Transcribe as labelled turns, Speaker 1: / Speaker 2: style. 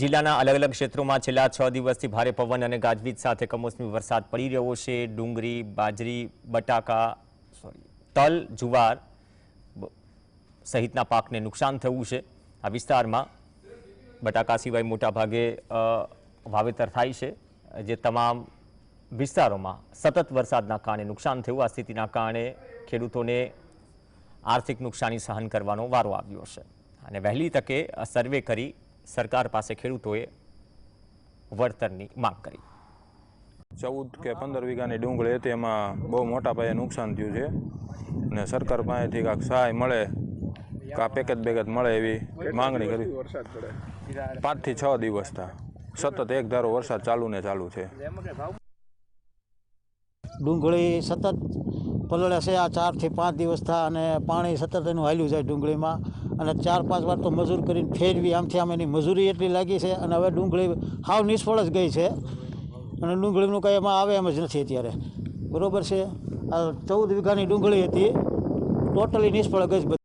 Speaker 1: જિલ્લાના અલગ અલગ ક્ષેત્રોમાં છેલ્લા છ દિવસથી ભારે પવન અને ગાજવીજ સાથે કમોસમી વરસાદ પડી રહ્યો છે. ડુંગળી બાજરી, બટાકા સોરી તલ, જુવાર સહિતના પાકને નુકસાન થયું છે. આ વિસ્તારમાં બટાકા સિવાય મોટાભાગે વાવેતર થાય છે, જે તમામ વિસ્તારોમાં સતત વરસાદના કારણે નુકસાન થયું. આ સ્થિતિના કારણે ખેડૂતોને આર્થિક નુકસાની સહન કરવાનો વારો આવ્યો છે. અને વહેલી તકે સર્વે કરી સરકાર પાસે ખેડૂતોએ વળતરની માંગ કરી.
Speaker 2: ચૌદ કે પંદર વીઘાની ડુંગળી હતી એમાં બહુ મોટા પાયે નુકસાન થયું છે. અને સરકાર પાસેથી કાંક સહાય મળે કાં પેકેજ બેકેજ મળે એવી માંગણી કરી. પાંચથી છ દિવસ થા. સતત એક ધારો વરસાદ ચાલુ ને ચાલુ છે.
Speaker 3: ડુંગળી સતત પલળે છે આ ચારથી પાંચ દિવસ થા અને પાણી સતત એનું હાલ્યું જાય ડુંગળીમાં. અને ચાર પાંચ વાર તો મજૂર કરીને ફેરવી. આમથી આમ એની મજૂરી એટલી લાગી છે અને હવે ડુંગળી હાવ નિષ્ફળ જ ગઈ છે. અને ડુંગળીનું કંઈ એમાં આવે એમ જ નથી અત્યારે. બરાબર છે? આ ચૌદ વીઘાની ડુંગળી હતી. ટોટલી નિષ્ફળ ગઈ.